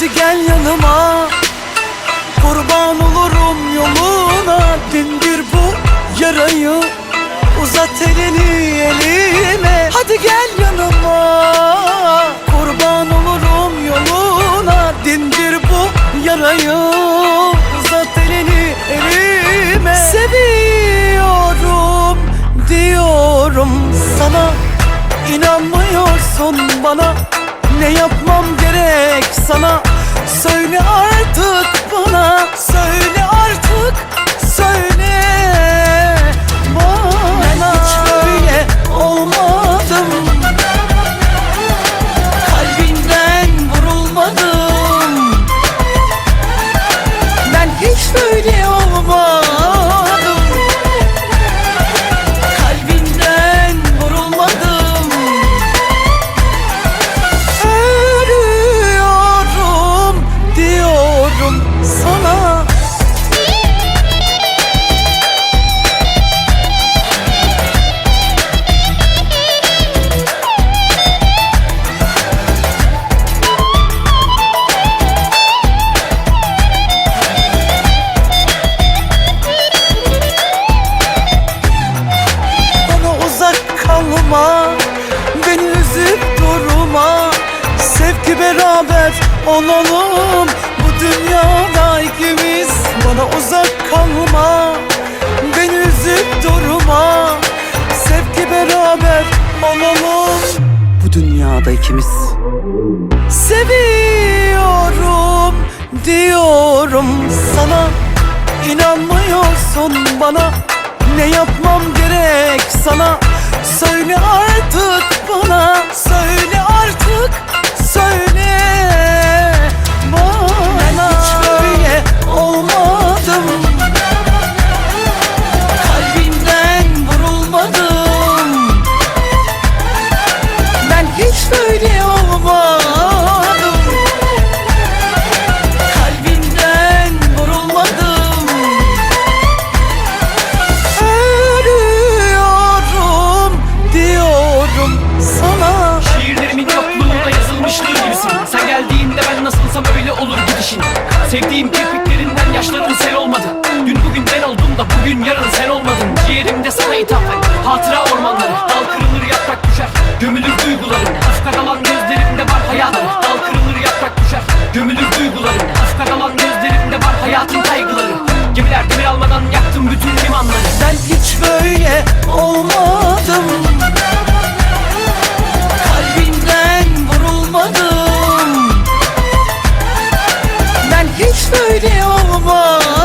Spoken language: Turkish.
Hadi gel yanıma. Kurban olurum yoluna. Dindir bu yarayı. Uzat elini elime. Hadi gel yanıma. Kurban olurum yoluna. Dindir bu yarayı. Uzat elini elime. Seviyorum diyorum sana. İnanmıyorsun bana. Ne yapmam gerek sana? Söyle artık bana Söyle artık Söyle. Bana Ben hiç böyle olmadım. Kalbinden vurulmadım. Ben hiç böyle olmadım beraber olalım. Bu dünyada ikimiz Bana uzak kalma. Beni üzüp durma. Sev ki beraber olalım. Bu dünyada ikimiz. Seviyorum diyorum sana. İnanmıyorsun bana. Ne yapmam gerek sana? Söyle Bugün yarın sen olmadın. Yerimde sana ithafen Hatıra ormanları. Dal kırılır yaprak düşer. Gömülür duyguların. Ufka dalan gözlerimde var hayatım. Dal kırılır yaprak düşer. Gömülür duyguların. Ufka dalan gözlerimde var hayatın kaygıları. Gemiler demir almadan yaktım bütün limanları. Ben hiç böyle olmadım. Kalbimden vurulmadım. Ben hiç böyle olmadım.